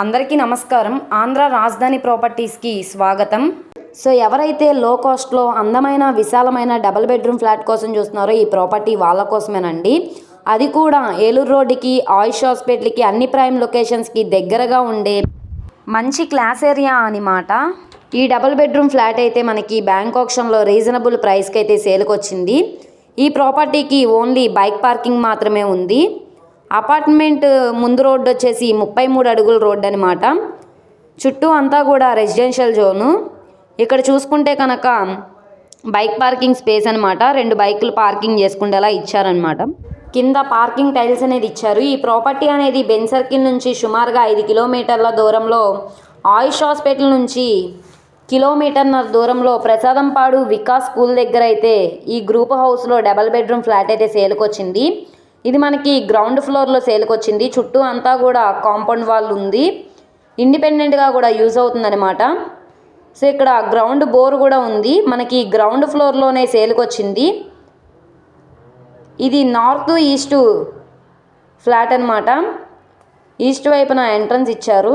అందరికీ నమస్కారం. ఆంధ్ర రాజధాని ప్రాపర్టీస్కి స్వాగతం. సో ఎవరైతే లో కాస్ట్లో అందమైన విశాలమైన డబల్ బెడ్రూమ్ ఫ్లాట్ కోసం చూస్తున్నారో ఈ ప్రాపర్టీ వాళ్ళ కోసమేనండి. అది కూడా ఏలూరు రోడ్డుకి ఆయుష్ హాస్పిటల్కి అన్ని ప్రైమ్ లొకేషన్స్కి దగ్గరగా ఉండే మంచి క్లాస్ ఏరియా అనమాట ఈ డబల్ బెడ్రూమ్ ఫ్లాట్ అయితే మనకి బ్యాంక్ ఆప్షన్లో రీజనబుల్ ప్రైస్కి అయితే సేల్కి వచ్చింది ఈ ప్రాపర్టీకి ఓన్లీ బైక్ పార్కింగ్ మాత్రమే ఉంది. అపార్ట్మెంట్ ముందు రోడ్డు వచ్చేసి ముప్పై మూడు అడుగుల రోడ్డు అనమాట చుట్టూ అంతా కూడా రెసిడెన్షియల్ జోను. ఇక్కడ చూసుకుంటే కనుక బైక్ పార్కింగ్ స్పేస్ అనమాట రెండు బైకులు పార్కింగ్ చేసుకుండేలా ఇచ్చారనమాట కింద పార్కింగ్ టైల్స్ అనేది ఇచ్చారు. ఈ ప్రాపర్టీ అనేది బెన్ సర్కిల్ నుంచి సుమారుగా ఐదు కిలోమీటర్ల దూరంలో ఆయుష్ హాస్పిటల్ నుంచి కిలోమీటర్న్నర దూరంలో ప్రసాదంపాడు వికాస్ స్కూల్ దగ్గర అయితే ఈ గ్రూప్ హౌస్లో డబల్ బెడ్రూమ్ ఫ్లాట్ అయితే సేల్కి వచ్చింది ఇది మనకి గ్రౌండ్ ఫ్లోర్లో సేల్కి వచ్చింది. చుట్టూ అంతా కూడా కాంపౌండ్ వాల్ ఉంది. ఇండిపెండెంట్గా కూడా యూజ్ అవుతుందన్నమాట. సో ఇక్కడ గ్రౌండ్ బోర్ కూడా ఉంది. మనకి గ్రౌండ్ ఫ్లోర్లోనే సేల్కి వచ్చింది. ఇది నార్త్ ఈస్ట్ ఫ్లాట్ అనమాట ఈస్ట్ వైపున ఎంట్రన్స్ ఇచ్చారు.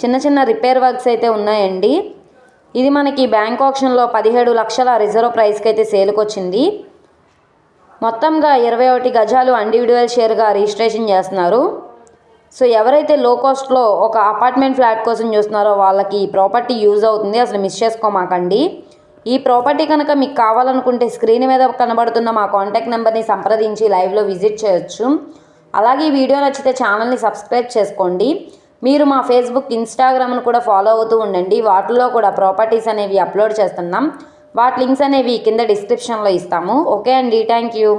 చిన్న చిన్న రిపేర్ వర్క్స్ అయితే ఉన్నాయండి. ఇది మనకి బ్యాంక్ ఆప్షన్లో పదిహేడు లక్షల రిజర్వ్ ప్రైస్కి అయితే సేల్కి వచ్చింది. మొత్తంగా ఇరవై ఒకటి గజాలు ఇండివిజువల్ షేర్గా రిజిస్ట్రేషన్ చేస్తున్నారు. సో ఎవరైతే లో కాస్ట్లో ఒక అపార్ట్మెంట్ ఫ్లాట్ కోసం చూస్తున్నారో వాళ్ళకి ఈ ప్రాపర్టీ యూజ్ అవుతుంది. అసలు మిస్ చేసుకోమాకండి. ఈ ప్రాపర్టీ కనుక మీకు కావాలనుకుంటే స్క్రీన్ మీద కనబడుతున్న మా కాంటాక్ట్ నెంబర్ని సంప్రదించి లైవ్లో విజిట్ చేయొచ్చు. అలాగే ఈ వీడియో నచ్చితే ఛానల్ని సబ్స్క్రైబ్ చేసుకోండి. మీరు మా ఫేస్బుక్ ఇన్స్టాగ్రామ్ను కూడా ఫాలో అవుతూ ఉండండి. వాటిలో కూడా ప్రాపర్టీస్ అనేవి అప్లోడ్ చేస్తున్నాం. వాటి లింక్స్ అనేవి కింద డిస్క్రిప్షన్లో ఇస్తాము. ఓకే అండి థ్యాంక్ యూ